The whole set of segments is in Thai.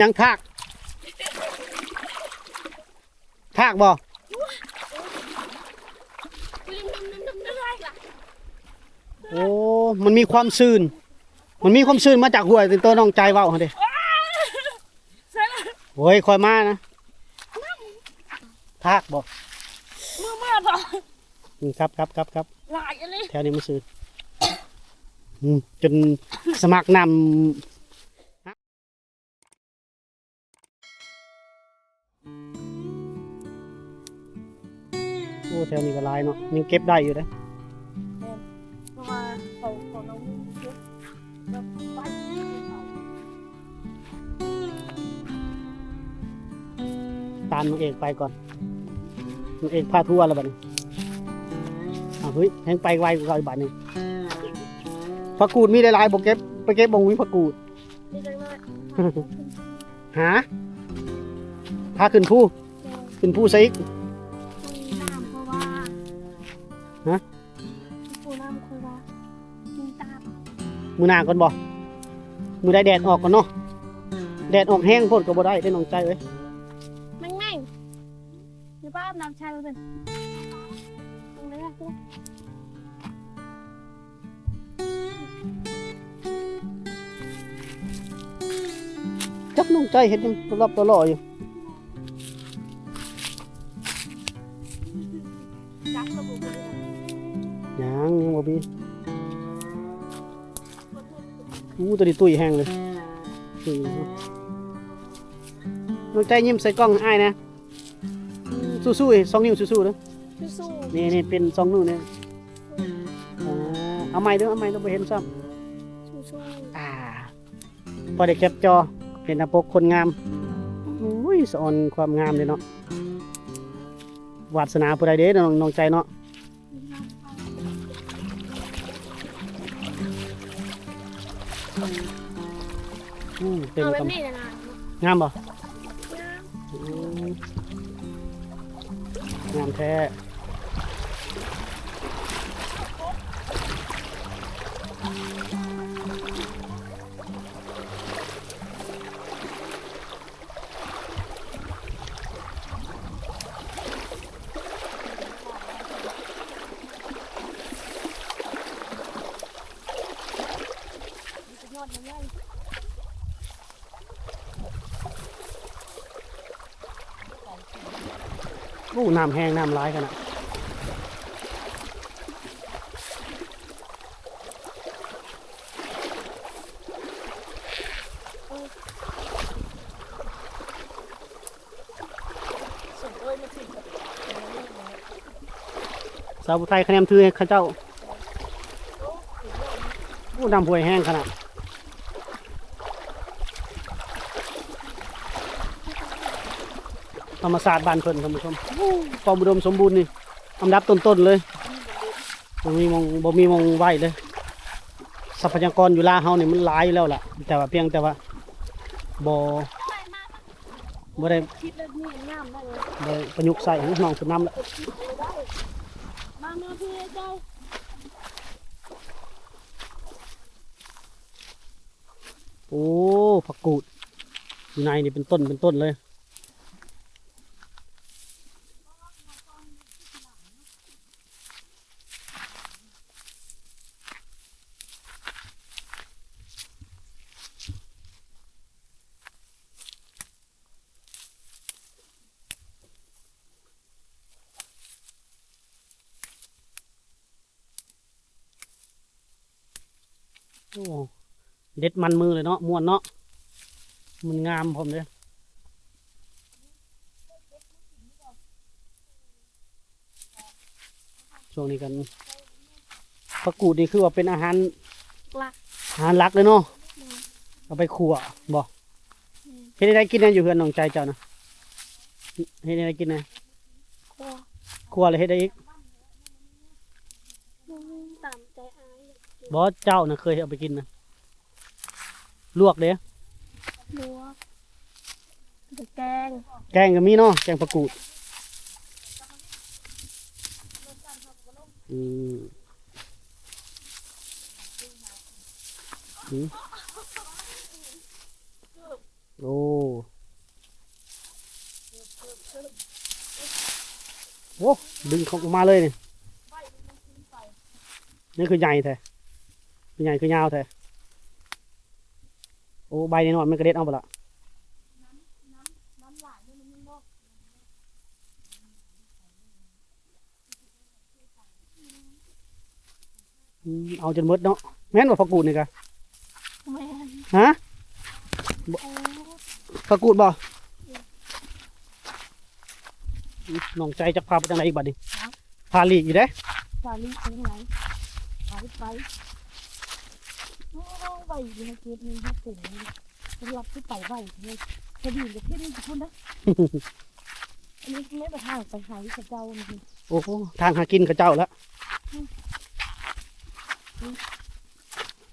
ยังทากทากบ่ลิงดำดำดำดำล่ะโอ้มันมีความซื่น มันมีความซื่นมาจากห้วยเป็นตัวน้องใจเว้าหั่นเด้ใช่ละโอ้ยคอยมานะทากบ่เมื่อเมื่อต่ออืมครับครับครับครับหลายอันนี้แถวนี้มันซื่นอืมจนสมัครนำ แถวนี้ก็หลายเนาะยังเก็บได้อยู่เด้อเพราะว่าเขาเขาน้องเยอะแล้วไปเขาตามน้องเอกไปก่อนน้องเอกพาทัวร์แล้วบัดนี้อ้าวเฮ้ยแหงไปไวกว่าเราอีกบัดนี้ผักกูดมีหลายๆบ่เก็บไปเก็บบงวิผักกูดดีจังเลยหาพาขึ้นผู้ขึ้นผู้ซะอีก มือหน้าก่อนบ่มือได้แดดออกก่อนเนาะแดดออกแห้งโพดก็บ่ได้ได้น้องใจเอ้ยแม่งแม่งอยู่บ้านน้ำชายมันเป็นตรงนี้อะพี่จักน้องใจเห็นยังรอบตัวล่ออยู่ ตัวนี้ตุ้ยแห้งเลยตุ้ยน้องใจยิ้มใส่กล้องอ้ายนะ สู้ๆสองนิ้วสู้ๆเด้อสู้นี่นี่เป็นสองนิ้วเนี่ยอ่าเอาไม้ด้อเอาไม้ต้องไปเห็นซ้สู้สู้ำอ่า พอได้แคปจอเห็นหน้าปกคนงามอุ้ยสอนความงามเลยเนาะวาสนาผู้ใดเด้น้องน้องใจเนาะ อืมเต็มเอาแบบกำนี้นะนะงามบ่น้อืมงามแท้ อ้น้ำแห้งน้ำร้ายกันอะำสุดเลยมาถึงสาวไทยคะแนนถือเข้าเจ้าโอ้นำหวยแห้งขนาด ธรรมศาสตร์บ้านเพิ่นท่านผู้ชมความอุดมสมบูรณ์นี่อันดับต้นๆเลยบ่มีมองบ่มีมองไหวเลยทรัพยากรอยู่ลาเฮานี่มันหลายอยู่แล้วล่ะ แต่ว่าเพียงแต่ว่าบ่บ่ได้ได้เลยบ่ประยุกต์ใส่ให้น้องเป็นน้ำละมาเมื่อพี่เจ้าโอ้ผักกูดอยู่ในนี่เป็นต้นเป็นต้นเลยโอ้ เด็ดมันมือเลยเนาะม่วนเนาะมันงามผมเลยช่วงนี้กันผักกูดนี่คือว่าเป็นอาหารหลักอาหารหลักเลยเนาะเอาไปขั่วบอกเฮ็ดได้กินนะอยู่เพื่อนน้องใจเจ้านะเฮ็ดได้กินนะครัวขั่วเลยเฮ็ดได้อีกตามใจอายบอสเจ้านะเคยเอาไปกินนะ ลวกเด้ลวกจะแกง แกงก็มีเนาะแกงผักกูดอืมอืมโอ้โอ้ดึงเขาออกมาเลยนี่นี่คือใหญ่แท้คือใหญ่คือยาวแท้ โอ้ใบนี่หน่อยมันกระเด็ดเอาไปละอืมเอาจนหมดเนาะแม่นว่าผักกูดนี่กะแม่นฮะโอ้ผักกูดบ่น้องใจจะพาไปทางไหนอีกบัดนี้พาลีกอยู่เด้ฟาลีไปทางไหนไปไป โอ้ไปอยู่ในเกตนี้ให้ปุ่มสำหรับที่ไปไหวเลยจะดีจะขึ้นจะพูดนะอันนี้ไม่ไปทางไปหาวิสเจ้านี่โอ้โหทางหากินกับเจ้าแล้ว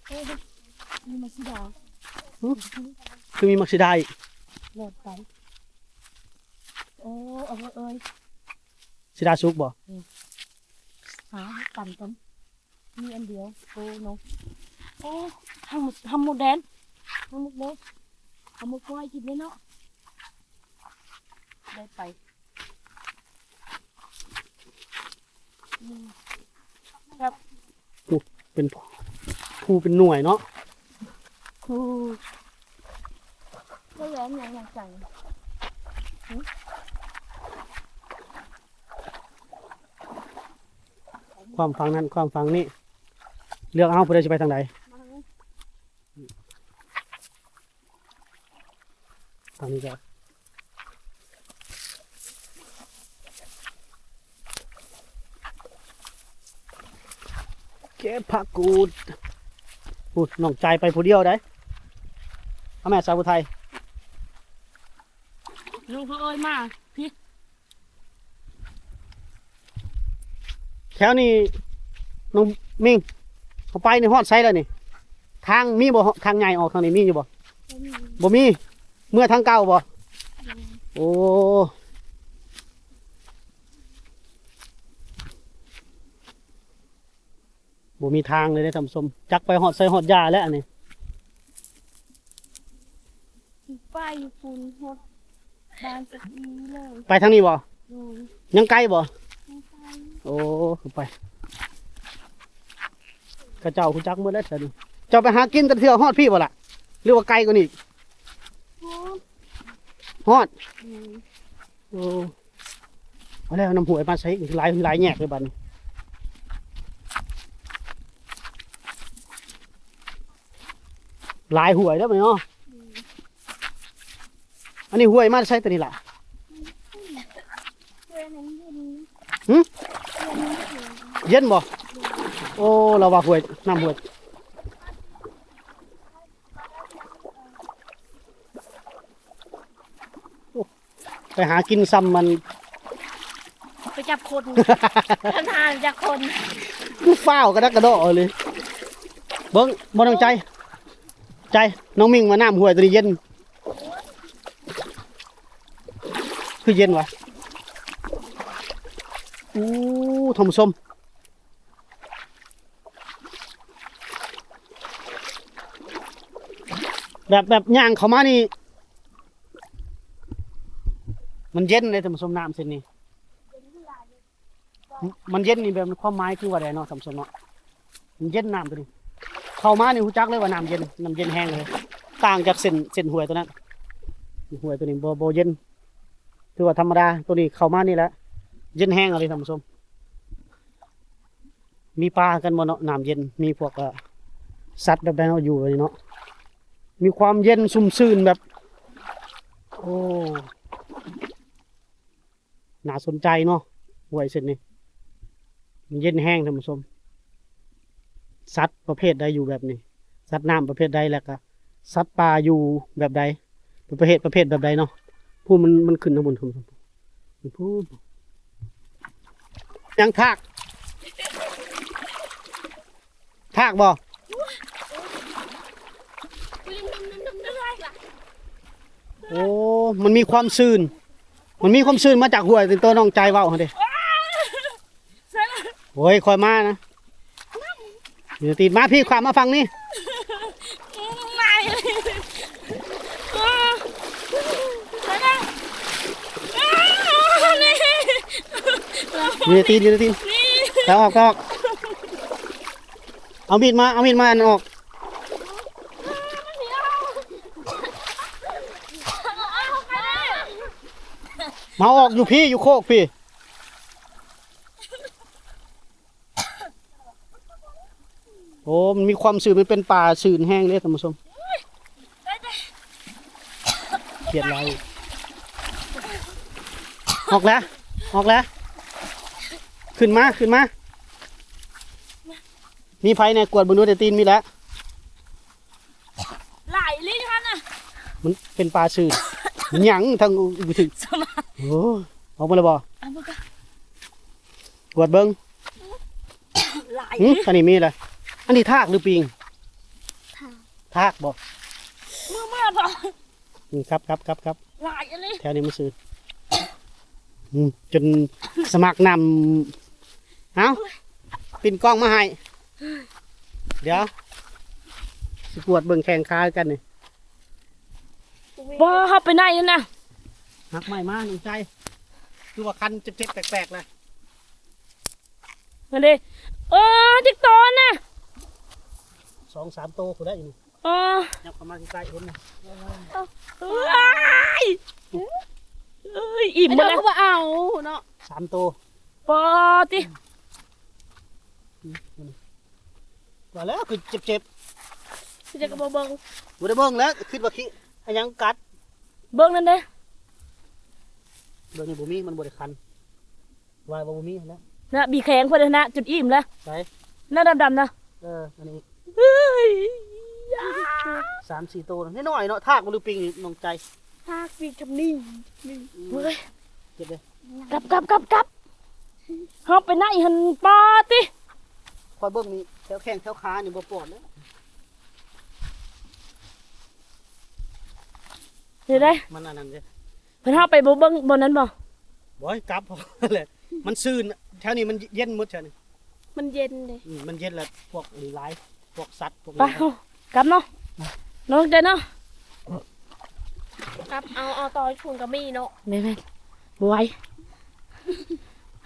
เอ้ยมีมาสิดาคือมีมักซิได้โหลดไปโอ้เอาไว้เอ้ยซิดาซุกบ่หาปั่นกันมีอันเดียวโอ้เนาะโอ้ทำหมดทำหมดแดนทำหมดเลยทำหมดก้อยกินเลยเนาะได้ไปอืมเป็นผู้เป็นหน่วยเนาะครูก็แย้มยังอยากใส่ความฟังนั้นความฟังนี้ เลือกเอาผู้ใดจะไปทางไหน มาทางนี้ก็เก็บผักกูดพูดน้องใจไปผู้เดียวได้เอาแม่สาวผู้ไทยลูกเขาเอ้ยมาพี่แถวนี้น้องมิงเขาไปในฮอดไซแล้วนี่ ทางมีบ่ทางใหญ่ออกทางนี้มีอยู่บ่บ่มี เมื่อทางเก่าบ่โอ้บ่มีทางเลยได้อท่านผู้ชมจักไปฮอดไซฮอดยาแล้วอันนี้ป้ายฝุ่นหดบานสักอีเลยไปทางนี้บ่ดูยังไกลบ่ไม่ไปโอ้ขึ้นไปกระเจ้าคุณจักเมื่อแล้วเถอะนี่เจ้าไปหากินแตะเถื่อฮอดพี่บ่ล่ะหรือว่าไกลกว่านี้อีกโอ้ ฮอดอืมโอ้เอาแล้วน้ำหวยมาใช้อีกหลายหลายแยกเลยบัดนี้หลายหวยแล้วไหมเนาะอันนี้หวยมาใช้ตัวนี้ล่ะเพื่อนนั้นเย็นหึเพื่อนนั้นเย็นเย็นบ่โอ้เราว่าหวยน้ำหวย ไปหากินซ้ำมัน ไปจับคน ทำทานจับคนคือฟ้าวกระดักกระโดดเลย เบิ้งบ่ต้องใจ ใจน้องมิ่งมาน้ำหวยตัวนี้เย็น คือเย็นวะอู้ทมส้มแบบแบบย่างเขามานี่ มันเย็นเลยทมส้มน้ำเส้นนี้ มันเย็นนี่แบบความหมายคือว่าไดเนาะทำสมเนาะมันเย็นน้ำตัวนี้เข้ามานี่หูจักเลยว่าน้ำเย็นน้ำเย็นแห้งเลย ต่างจากเส้นเส้นหวยตัวนั้นหวยตัวนี้โบโบเย็นถือว่าธรรมดาตัวนี้เข้ามานี่แหละเย็นแห้งอะไรท่านผู้ชม มีปลากันบ่เนาะน้ำเย็นมีพวกสัตว์แบบใดเนาอยู่เลยเนาะมีความเย็นซุ่มซื่นแบบ โอ้ น่าสนใจเนาะหวยเส้นนี้มันเย็นแห้งท่านผู้ชมสัตว์ประเภทใดอยู่แบบนี้ สัตว์น้ำประเภทใดแหล้วก็สัตว์ป่าอยู่แบบใดประเภทประเภทแบบใดเนาะผู้มันมันขึ้นข้างบนท่านผู้ชมผู้ยังทากทากบ่ลิงดึงดึงดึงดึงอโอ้ มันมีความซื่น มันมีความชื้นมาจากหัวตัวน้องใจเว้าเด้โอ้ยคอยมานะอยู่ตีนมาพี่ความมาฟังนี่ยู่ตีนยู่ตีนแล้วออกออกเอามีดมาเอามีดมาอันออก มาออกอยู่พี่อยู่โคกพี่ โอ้มันมีความสื่นมันเป็นป่าสื่นแห้งเลยท่านผู้ชมเขียดอะไรออกแล้ว ออกแล้ว ขึ้นมา ขึ้นมา มีไฟในกวดบนนู้นแต่ตีนมีแล้วหลายลิ้นค่ะน่ะ มันเป็นปลาสื่อหยังทางอุถึงสมา โอ้ออกมาเลยบ่เอามากะกวดเบิ้งหลายหึลิ้นอันนี้มีอะไรอันนี้ทากหรือปิงทากบ่เมื่อเมื่อพออืมครับครับครับครับหลายลิ้นแถวนี้มันสื่ออืมจนสมัครนำเอาปินกล้องมาให้เดี๋ยวสิกวดเบิ่งแข่งขากันนี่บ่เขาไปไหนนั่นน่ะ หักใหม่มาหนึ่งใจคือว่าคันเจ็บๆแปลกๆเลยนั่นดิเออจิกตอนน่ะสองสามโตกูได้อยู่เออยับเข้ามาใกล้ๆเห็นไหมเอ้ยเอ้ยอิ่มหมดเดี๋ยวแล้วเขาบ่เอาเนาะสามโตปอติว่าแล้วคือเจ็บสิจะกระเบิงๆบ่ได้เบิ่งแล้วคิดว่าขี้อันยังกัด เบิ้งนั่นเด้ เบิ่งนี่บ่มีมันบ่ได้คันว่าบ่มีแล้วนะบีแข็งเพื่อนนะจุดอิ่มแล้วใช่หน้าดำๆนะเอออันนี้เฮ้ยสามสี่โตนี่น้อยๆเนาะทากบ่หรือปิงนี่น้องใจภาคปีกำนิ่งเฮ้ยเจ็บเลยกลับกลับกลับกลับเฮาไปไหนหันปอติคอยเบิ่งนี่แถวแข้งแถวขานี่บ่ปลอดแล้วเดี๋ยวได้มันอันนั้นเด้ เพิ่นเฮาไปบ่เบิ่งบ่นั้นบ่บ่ให้กลับพอเลยมันซื่นแถวนี้มันเย็นหมดแถวนี้มันเย็นเลยอืมมันเย็นแล้วพวกหลายพวกสัตว์พวกไปนี้เฮากลับเนาะน้องใจเนาะครับเอาเอาต่อชุนกับมีเนาะแม่ๆบ่ไหว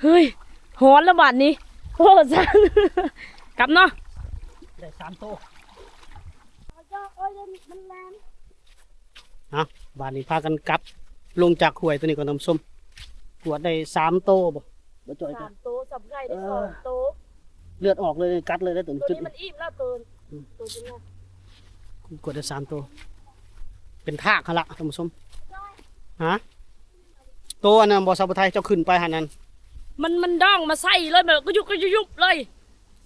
เฮ้ยฮ้อนแล้วบัดนี้โอ้ซันกลับเนาะได้สามโตโอ้ยมันแรงเอาบานนี้พากันกลับ ลงจากห้วยตัวนี้ก่อนน้ำส้มกวดได้สามโตบ่บ่จ่อยกัสาน มโตสับไก่ได้สองโตเลือดออกเลยกัดเลยได้ตัวนี้ตัวจุดนี้มันอิ่มแล้วตัวตัวจริงอะกวดได้สามโต เป็นทากเขาละท่านผู้ชมฮะโตอันนั้นบ่สาวไทยเจ้าขึ้นไปหันนั้นมันมันดองมาใส่เลยแบบก็ยุบก็ยุบเลย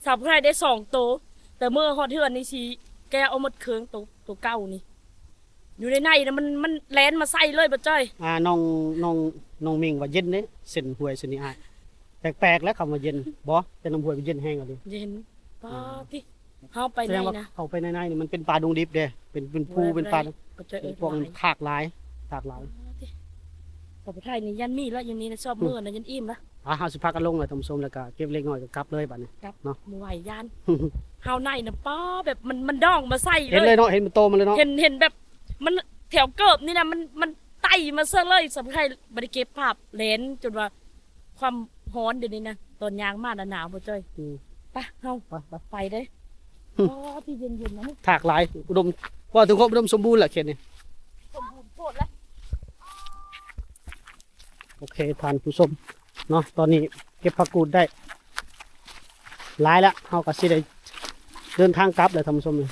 สับไก่ได้สองโตแต่เมื่อฮอดเทือนนี่สิแกเอาหมดเครื่องตัวตัวเก่านี่ อยู่ในในนะมันมันแลนมาใส่เลยบ่จ้อยอ่าน้องน้องน้องมิงว่าเย็นเด้เส้นห้วยเส้นนี้อ้ายแปลกๆแล้วคำว่าเย็นบ่แต่น้ำห้วยมันเย็นแห้งเอะดิเย็นป้าพี่เฮาไปแสไหดนงว่านะเข้าไปในในนี่มันเป็นปลาดงดิบเด้เป็นเป็นภูเป็นปลาบ่จ้อยเอ้ยพวกทากหลายทากหลายสับไก่นี่ยันมีแล้วอยังนี้นะชอบมือนะยันอิ่มนะอ่าเฮาสิพากันลงเลยท่านผู้ชมแล้วก็เก็บเล็กน้อยก็กลับเลยบัดนี้ บ่ไหวยัน เฮาในนะป้าแบบมันมันดองมาใส่เห็นเลเลยย เนาะเห็นมันโตมาเลยเนาะ เห็นเห็นแบบ มันแถวเกิบนี่นะมันมันไต่มาเสื้อเลยสับไก่บ่ได้เก็บภาพเลนจนว่าความร้อนเดี๋ยวนี้นะตอนยางมาหนาวบ่จ้อยอืมไปเฮาไปไปไปเด้อืมอ๋อที่เย็นๆนะนี่ถากหลายอุดมว่าถึงครบอุดมสมบูรณ์แหละเขตนี้สมบูรณ์โคตรแล้วโอเคทานผู้ชมเนาะตอนนี้เก็บผักกูดได้หลายละเฮาก็สิได้เดินทางกลับเลยท่านผู้ชมเลย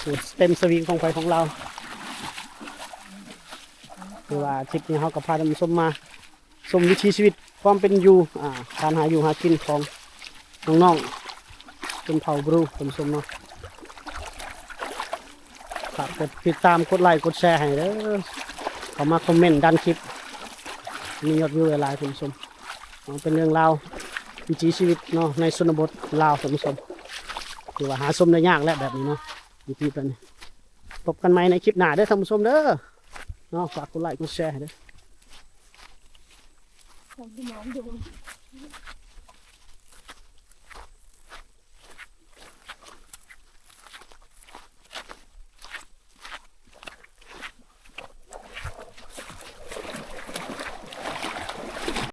โอ้เต็มสวิงของไฟของเรา คือว่าทริปนี้เฮาก็พาท่านผู้ชมมาชมวิถีชีวิตความเป็นอยู่อ่าการหาอยู่หากินของน้องๆเป็นเผ่าบรูท่านผู้ชมเนาะฝากกดติดตามกดไลค์กดแชร์ให้เด้อเข้ามาคอมเมนต์ด้านคลิป มียอดวิวหลายผู้ชมเป็นเรื่องราววิถีชีวิตเนาะในชนบทลาวผู้ชมคือว่าหาชมได้ยากแล้วแบบนี้เนาะวิธีแบบนี้พบกันใหม่ในคลิปหน้าเด้อท่านผู้ชมเด้อ เนาะ